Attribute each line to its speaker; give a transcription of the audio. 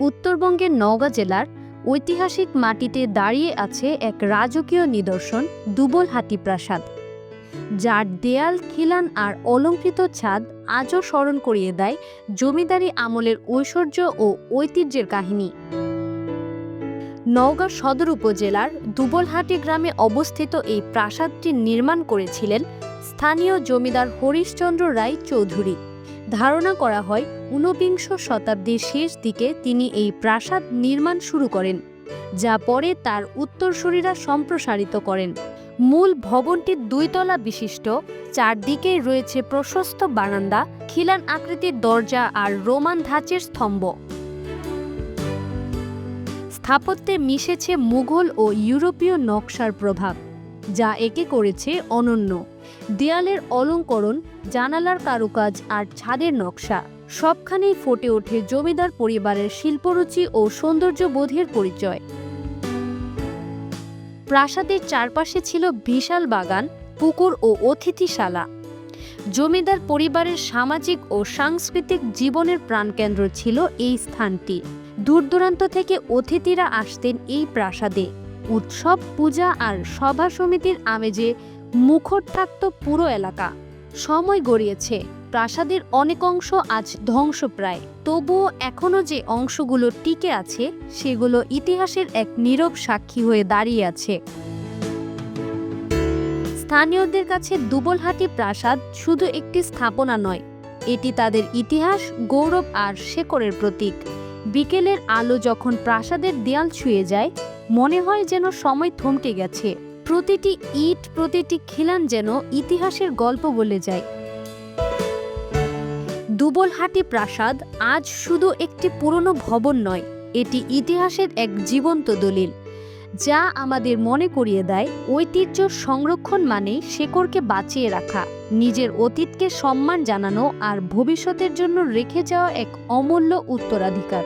Speaker 1: উত্তরবঙ্গের নওগাঁ জেলার ঐতিহাসিক মাটিতে দাঁড়িয়ে আছে এক রাজকীয় নিদর্শন দুবল হাতি প্রাসাদ। যার দেয়াল, খিলান আর অলঙ্কৃত ছাদ আজও স্মরণ করিয়ে দেয় জমিদারি আমলের ঐশ্বর্য ও ঐতিহ্যের কাহিনী। নওগাঁ সদর উপজেলার দুবলহাটি গ্রামে অবস্থিত এই প্রাসাদটি নির্মাণ করেছিলেন স্থানীয় জমিদার হরিশচন্দ্র রায় চৌধুরী। ধারণা করা হয় ঊনবিংশ শতাব্দীর শেষ দিকে তিনি এই প্রাসাদ নির্মাণ শুরু করেন, যা পরে তার উত্তরসূরিরা সম্প্রসারিত করেন। মূল ভবনটি দুইতলা বিশিষ্ট, চারদিকেই রয়েছে প্রশস্ত বারান্দা, খিলান আকৃতির দরজা আর রোমান ধাঁচের স্তম্ভ। স্থাপত্যে মিশেছে মুঘল ও ইউরোপীয় নকশার প্রভাব, যা একে করেছে অনন্য। দেয়ালের অলঙ্করণ, জানালার কারুকাজ আর ছাদের নকশা সবখানেই ফুটে ওঠে জমিদার পরিবারের শিল্পরুচি ও সৌন্দর্যবোধের পরিচয়। প্রাসাদের চারপাশে ছিল বিশাল বাগান, পুকুর ও অতিথিশালা। জমিদার পরিবারের সামাজিক ও সাংস্কৃতিক জীবনের প্রাণকেন্দ্র ছিল এই স্থানটি। দূরদূরান্ত থেকে অতিথিরা আসতেন এই প্রাসাদে। উৎসব, পূজা আর সভা সমিতির আমেজে মুখর থাকত পুরো এলাকা। সময় গড়িয়েছে। প্রাসাদের অনেক অংশ আজ ধ্বংসপ্রায়। তবুও এখনও যে অংশগুলো টিকে আছে, সেগুলো ইতিহাসের এক নীরব সাক্ষী হয়ে দাঁড়িয়ে আছে। স্থানীয়দের কাছে দুবলহাটি প্রাসাদ শুধু একটি স্থাপনা নয়, এটি তাদের ইতিহাস, গৌরব আর শেকরের প্রতীক। বিকেলের আলো যখন প্রাসাদের দেয়াল ছুঁয়ে যায়, মনে হয় যেন সময় থমকে গেছে। প্রতিটি ইট, প্রতিটি খিলান যেন ইতিহাসের গল্প বলে যায়। দুবলহাটি প্রাসাদ আজ শুধু একটি পুরনো ভবন নয়, এটি ইতিহাসের এক জীবন্ত দলিল, যা আমাদের মনে করিয়ে দেয় ঐতিহ্য সংরক্ষণ মানে শেকড়কে বাঁচিয়ে রাখা, নিজের অতীতকে সম্মান জানানো আর ভবিষ্যতের জন্য রেখে যাওয়া এক অমূল্য উত্তরাধিকার।